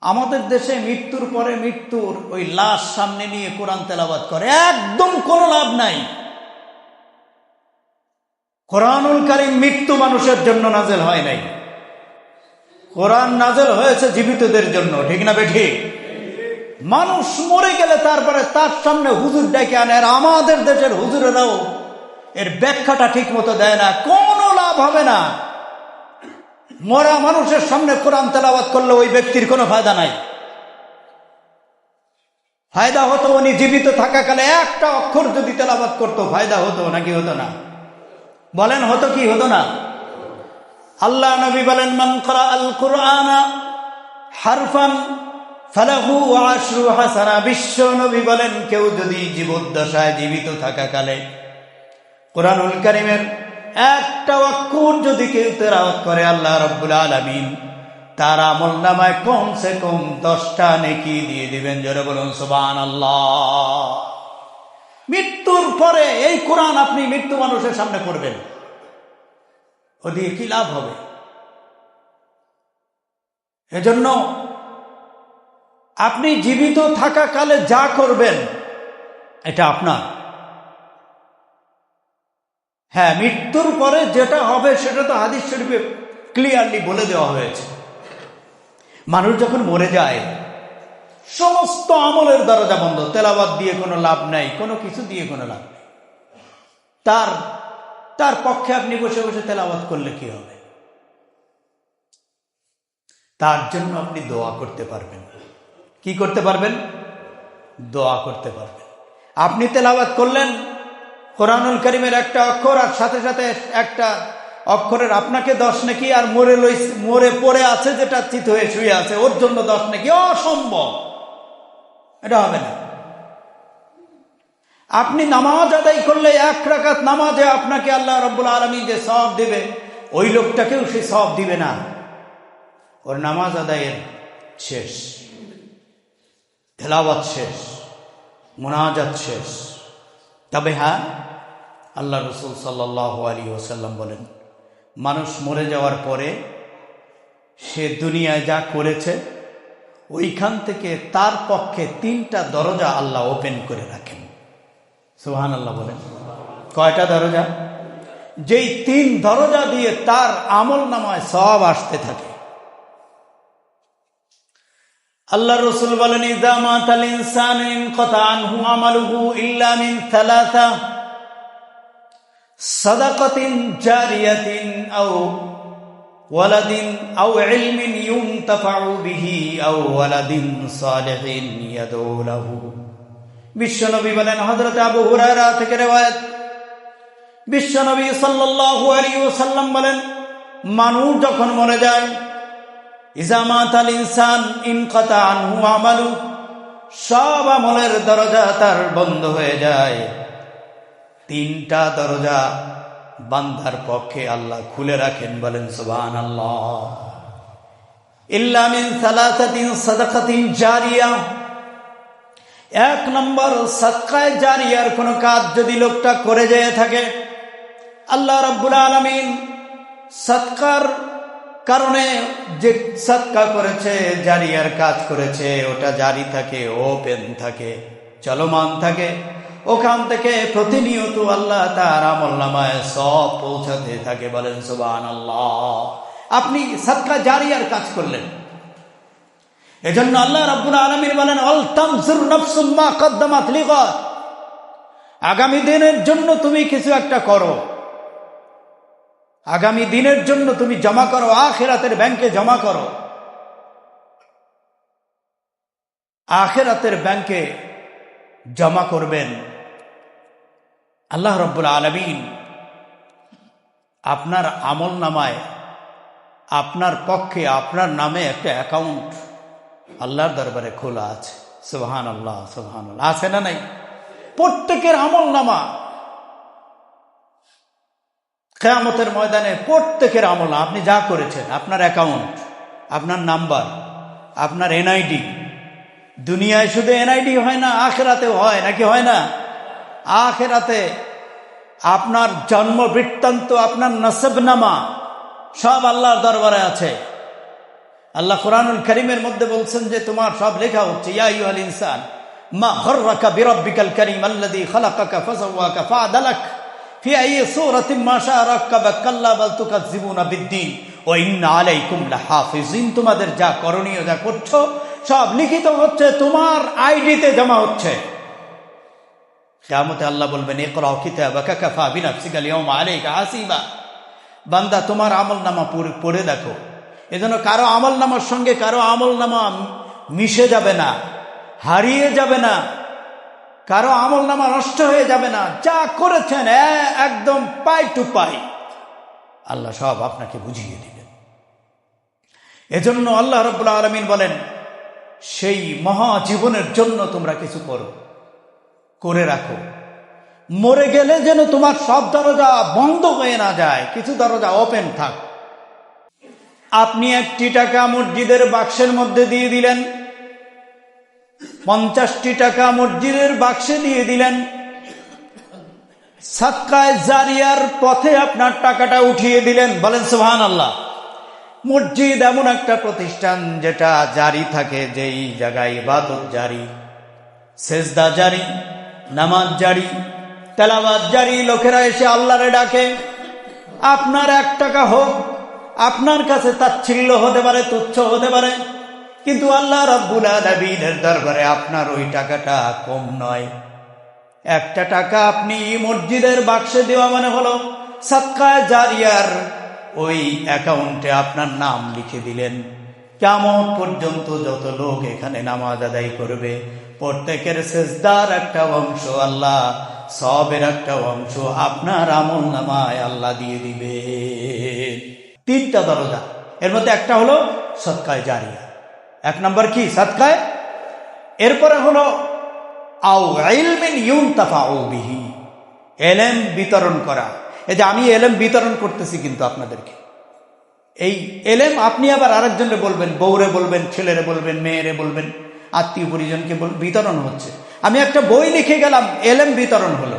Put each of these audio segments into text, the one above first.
আমাদের দেশে মৃত্যুর পরে মৃত্যুর ওই লাশ সামনে নিয়ে কোরআন তেলাবাদ করে। একদম কোনো লাভ নাই। কোরআনুল কারিম মৃত্যু মানুষের জন্য নাজেল হয় নাই। কোরআন নাজেল হয়েছে জীবিতদের জন্য, ঠিক না বেঠি? মানুষ মরে গেলে তারপরে তার সামনে হুজুর ডেকে আনে, আর আমাদের দেশের হুজুরেরাও এর ব্যাখ্যাটা ঠিক মতো দেয় না। কোনো লাভ হবে না। মরা মানুষের সামনে কোরআন তেলাবাদ করলে ওই ব্যক্তির কোনো ফায়দা নাই। ফায়দা হতো উনি জীবিত থাকাকালে একটা অক্ষর যদি তেলাবাদ করতো, ফায়দা হতো নাকি হতো না? বলেন, হতো কি হতো না? আল্লাহ নবী বলেন, মান করা আল কুরআনা হারফান ফালাহু আশরু হাসানা। বিশ্ব নবী বলেন, কেউ যদি জীবদ্দশায় জীবিত থাকাকালে কোরআনুল কারিমের একটা অক্ষর যদি কেউ তেরাওয়াত করে, আল্লাহ রব্বুল আলমিন, তার আমল নামায় কমসে কম দশটা নেকি দিয়ে দিবেন। জোরে বলুন সুবান আল্লাহ মৃত্যুর পরে এই কোরআন আপনি মৃত্যু মানুষের সামনে পড়বেন। ও কি লাভ হবে? এজন্য আপনি জীবিত থাকাকালে যা করবেন, এটা আপনার। হ্যাঁ মৃত্যুর পরে যেটা হবে সেটা তো হাদিস শরীফে ক্লিয়ারলি বলে দেওয়া হয়েছে। মানুষ যখন মরে যায়, সমস্ত আমলের দরজা বন্ধ তেলাবাদ দিয়ে কোনো লাভ নাই, কোনো কিছু দিয়ে কোনো লাভ নেই। তার তার পক্ষে আপনি বসে বসে তেলাবাদ করলে কি হবে? তার জন্য আপনি দোয়া করতে পারবেন। কি করতে পারবেন? দোয়া করতে পারবেন। আপনি তেলাবাদ করলেন কোরআনুল করিমের একটা অক্ষর আর সাথে সাথে একটা অক্ষরের আপনাকে দশ নাকি আর মরে লই মরে পড়ে আছে যেটা চিত হয়ে শুয়ে আছে, ওর জন্য দশ নাকি? অসম্ভব। এটা হবে না। আপনি নামাজ আদায় করলে এক রাকাত নামাজে আপনাকে আল্লাহ রব্বুল আলমী যে সব দেবে, ওই লোকটাকেও সে সব দিবে না। ওর নামাজ আদায়ের শেষ। তেলাওয়াত শেষ। মোনাজাত শেষ। তবে হ্যাঁ আল্লাহ রসুল সাল্লাহ আলী ওসাল্লাম বলেন, মানুষ মরে যাওয়ার পরে সে দুনিয়ায় যা করেছে, ওইখান থেকে তার পক্ষে তিনটা দরজা আল্লাহ ওপেন করে রাখেন। সুহান আল্লাহ বলেন। কয়টা দরজা? যেই তিন দরজা দিয়ে তার আমল নামায় সব আসতে থাকে। আল্লাহ রসুল বলেন ইজামাত আল ইনসান ইনকতা আনহু আমালুহু ইল্লা মিন সাদাকাতিন জারিয়াতিন আও ওয়ালাদিন আও ইলমিন ইউনতাফাউ বিহি আও ওয়ালাদিন সালিহিন ইয়াদউ লাহু বিশ্বনবী বলেন, হযরত আবু হুরায়রা থেকে রওয়ায়াত। বিশ্বনবী সাল্লাল্লাহু আলাইহি ওয়াসাল্লাম বলেন, মানুষ যখন মরে যায় ইজামাত আল ইনসান ইনকতা আনহু আমালু সব আমলের দরজা তার বন্ধ হয়ে যায়। তিনটা দরজা বান্ধার পক্ষে আল্লাহ খুলে রাখেন, বলেন সুবান আল্লাহ ইল্লামিন সালাসাতিন সাদাকাতিন জারিয়া। এক নম্বর সৎকায় জারিয়ার কোনো কাজ যদি লোকটা করে যেয়ে থাকে, আল্লাহ সৎকার কারণে যে করেছে, জারিয়ার কাজ করেছে, ওটা জারি থাকে, ওপেন থাকে, চলমান থাকে। ওখান থেকে প্রতিনিয়ত আল্লাহ তার আমল নামায় সব পৌঁছাতে থাকে, বলেন সুবান আল্লাহ আপনি সৎকা জারিয়ার কাজ করলেন। এজন্য আল্লাহ রাব্বুল আলমিন বলেন আগামী দিনের জন্য তুমি কিছু একটা করো। আগামী দিনের জন্য তুমি জমা করো, আখেরাতের ব্যাংকে জমা করো। আখেরাতের ব্যাংকে জমা করবেন। আল্লাহ রব্বুল আলমিন আপনার আমল নামায়, আপনার পক্ষে, আপনার নামে একটা অ্যাকাউন্ট আল্লাহর দরবারে খোলা আছে। সুবহান আল্লাহ আল্লাহ আছে না নাই? প্রত্যেকের আমল নামা। কেয়ামতের ময়দানে প্রত্যেকের আমল, আপনি যা করেছেন, আপনার অ্যাকাউন্ট আপনার নাম্বার, আপনার এনআইডি দুনিয়ায় শুধু এনআইডি হয় না, আখেরাতেও হয়, নাকি হয় না? আখেরাতে আপনার জন্ম বৃত্তান্ত আপনার নসবনামা সব আল্লাহর দরবারে আছে। আল্লাহ কোরআনুল করিমের মধ্যে বলছেন যে, তোমার সব লেখা হচ্ছে, ইয়া ইউহাল ইনসান, মা গররাকা বিরাব্বিকাল করিম আল্লাযী খালাকাকা ফাসাওয়াকা ফাআদালাক ফি আইয়ি সূরাতিন মা শাআ রাক্কাবাক কাল্লা বাল তুকাজ্জিবুনা বিদ্দীন। ওয়া ইন্না আলাইকুম লাহাফিজিন তোমাদের যা করণীয় যা করছ সব লিখিত হচ্ছে, তোমার আইডিতে জমা হচ্ছে। কিয়ামতে আল্লাহ বলবেন বান্দা, তোমার আমল নামা পড়ে দেখো। এজন্য কারও আমল নামার সঙ্গে কারও আমল নামা মিশে যাবে না, হারিয়ে যাবে না। কারও আমল নামা নষ্ট হয়ে যাবে না। যা করেছেন একদম পাই টু পাই। আল্লাহ সব আপনাকে বুঝিয়ে দিবেন। এজন্য আল্লাহ রব্বুল্লা আলমিন বলেন, সেই মহাজীবনের জন্য তোমরা কিছু করো। করে রাখো। মরে গেলে যেন তোমার সব দরজা বন্ধ হয়ে না যায়, কিছু দরজা ওপেন থাক। আপনি একটি টাকা মসজিদের বাক্সের মধ্যে দিয়ে দিলেন। পঞ্চাশটি টাকা মসজিদের বাক্সে দিয়ে দিলেন। সাক্কায় জারিয়ার পথে আপনার টাকাটা উঠিয়ে দিলেন। বলেন সুহান আল্লাহ মসজিদ এমন একটা প্রতিষ্ঠান যেটা জারি থাকে, যেই জায়গায় ইবাদত জারি, সেজদা জারি নামাজ জারি তেলাবাদ জারি, লোকেরা এসে আল্লাহরে ডাকে। আপনার এক টাকা হোক, আপনার কাছে তাচ্ছিল্য হতে পারে, তুচ্ছ হতে পারে। কিন্তু আল্লাহ রব্বুল আলমিনের দরবারে আপনার ওই টাকাটা কম নয়। একটা টাকা আপনি মসজিদের বাক্সে দেওয়া মানে হলো সাক্কা জারিয়ার ওই অ্যাকাউন্টে আপনার নাম লিখে দিলেন। কেমন পর্যন্ত যত লোক এখানে নামাজ আদায় করবে প্রত্যেকের সেজদার একটা অংশ আল্লাহ, সবের একটা অংশ আপনার আমল নামায় আল্লাহ দিয়ে দিবে। তিনটা দরজা, এর মধ্যে একটা হলো সৎকায় জারিয়া। এক নম্বর কি? সৎকায় এরপরে হলো, আও ইলমিন ইউনতাফাউ বিহি। এলেম বিতরণ করা। এই যে আমি এলেম বিতরণ করতেছি কিন্তু আপনাদেরকে। এই এলেম আপনি আবার আরেকজনে বলবেন, বউরে বলবেন, ছেলেরে বলবেন, মেয়েরে বলবেন। আত্মীয় পরিজনকে বিতরণ হচ্ছে। আমি একটা বই লিখে গেলাম এলেম বিতরণ হলো।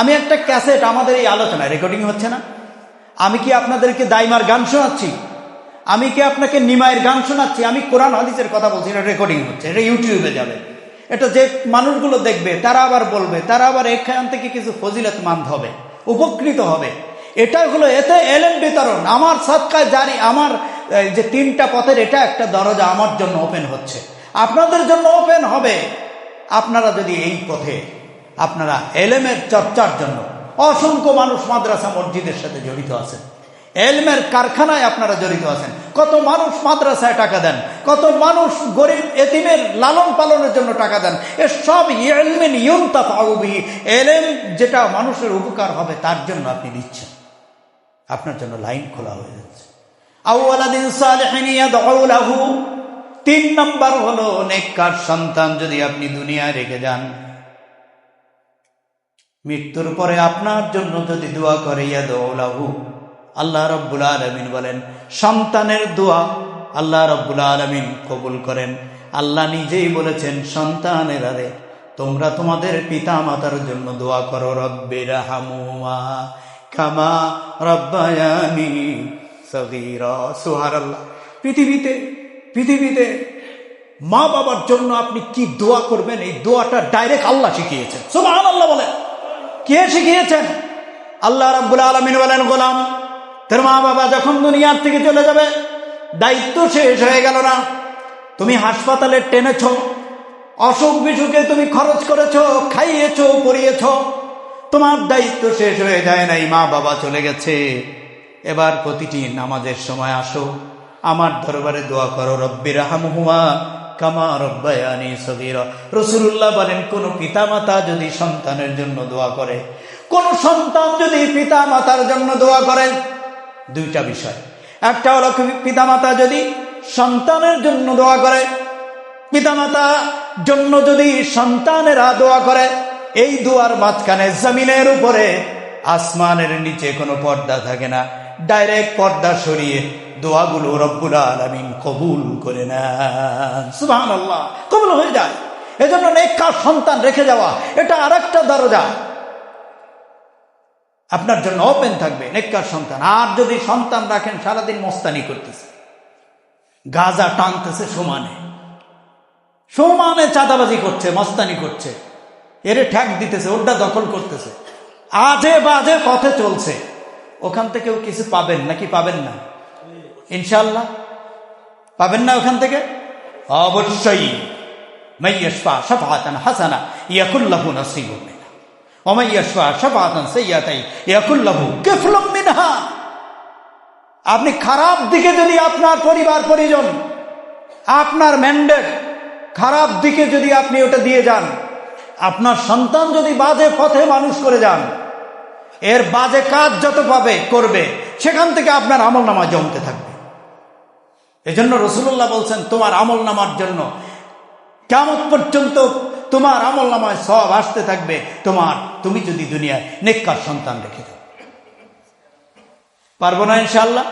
আমি একটা ক্যাসেট, আমাদের এই আলোচনায় রেকর্ডিং হচ্ছে না। আমি কি আপনাদেরকে দাইমার গান শোনাচ্ছি? আমি কি আপনাকে নিমায়ের গান শোনাচ্ছি? আমি কোরআন হাদিসের কথা বলছি, এটা রেকর্ডিং হচ্ছে, এটা ইউটিউবে যাবে। এটা যে মানুষগুলো দেখবে, তারা আবার বলবে, তারা আবার এখান থেকে কিছু ফজিলত মান্ত হবে, উপকৃত হবে। এটা হলো, এতে এলেন বিতরণ। আমার সৎকার জারি, আমার যে তিনটা পথের, এটা একটা দরজা আমার জন্য ওপেন হচ্ছে। আপনাদের জন্য ওপেন হবে। আপনারা যদি এই পথে আপনারা এলেমের চর্চার জন্য অসংখ্য মানুষ মাদ্রাসা মসজিদের সাথে জড়িত আছেন এলমের কারখানায় আপনারা জড়িত আছেন, কত মানুষ মাদ্রাসায় টাকা দেন, কত মানুষ গরিব এতিমের লালন পালনের জন্য টাকা দেন, এ সব এলমেন ইয়ন্তা পাউবিহি এলেম যেটা মানুষের উপকার হবে তার জন্য আপনি দিচ্ছেন আপনার জন্য লাইন খোলা হয়ে যাচ্ছে। আউআলাদিন সালেহিন ইয়াদউ লাহু তিন নম্বর হলো নেককার সন্তান যদি আপনি দুনিয়ায় রেখে যান। মৃত্যুর পরে আপনার জন্য যদি দোয়া করে ইয়াদু আল্লাহ রব্বুল আলমিন বলেন, সন্তানের দোয়া আল্লাহ রব্বুল আলমিন কবুল করেন। আল্লাহ নিজেই বলেছেন, সন্তানের আরে, তোমরা তোমাদের পিতা মাতার জন্য দোয়া করো, রব্বির হামুমা কামা রব্বায়ানি সগীরা। সুবহানাল্লাহ। পৃথিবীতে পৃথিবীতে মা বাবার জন্য আপনি কি দোয়া করবেন? এই দোয়াটা ডাইরেক্ট আল্লাহ শিখিয়েছেন। সুবহানাল্লাহ বলেন। কে শিখিয়েছেন? আল্লাহ রাব্বুল আলমিন বলেন, গোলাম, তোর মা বাবা যখন দুনিয়ার থেকে চলে যাবে, দায়িত্ব শেষ হয়ে গেল না। তুমি হাসপাতালে টেনেছ, অসুখ বিসুখে তুমি খরচ করেছ, খাইয়েছ পরিয়েছ তোমার দায়িত্ব শেষ হয়ে যায় নাই, মা বাবা চলে গেছে। এবার প্রতিটি নামাজের সময় আসো। আমার দরবারে দোয়া করো রব্বির হামহুমা কামা রব্বায়ানি সগীরা। রসুল্লাহ বলেন, কোন পিতামাতা যদি সন্তানের জন্য দোয়া করে, কোন সন্তান যদি জন্য দোয়া দুইটা বিষয়। একটা হলো পিতামাতা যদি সন্তানের জন্য দোয়া করে জন্য যদি সন্তানেরা দোয়া করে, এই দোয়ার মাঝখানে জমিনের উপরে আসমানের নিচে কোনো পর্দা থাকে না, ডাইরেক্ট পর্দা সরিয়ে দোয়াগুলো রব্বুল আলমিন কবুল করে নেন। সুবাহ আল্লাহ কবুল হয়ে যায়। এজন্য নেককার সন্তান রেখে যাওয়া, এটা আর একটা দরজা। আপনার জন্য ওপেন থাকবে নেককার সন্তান। আর যদি সন্তান রাখেন, সারাদিন মোস্তানি করতেছে। গাজা টানতেছে সমানে। সমানে চাঁদাবাজি করছে, মস্তানি করছে। এরে ঠ্যাক দিতেছে ওটা দখল করতেছে। আজে বাজে পথে চলছে। ওখান থেকেও কিছু পাবেন নাকি পাবেন না? ইনশাল্লাহ পাবেন না ওখান থেকে? অবশ্যই। হাসানা আপনি খারাপ দিকে যদি আপনার পরিবার, পরিজন, আপনার ম্যান্ডেট খারাপ দিকে যদি আপনি ওটা দিয়ে যান, আপনার সন্তান যদি বাজে পথে মানুষ করে যান, এর বাজে কাজ যত পাবে, করবে, সেখান থেকে আপনার আমল নামা জমতে থাকবে। এজন্য রসুল্লাহ বলছেন, তোমার আমল নামার জন্য কেমন পর্যন্ত তোমার আমল নামায় সব আসতে থাকবে, তোমার, তুমি যদি দুনিয়ায় নেককার সন্তান রেখে দাও। পারব না ইনশাল্লাহ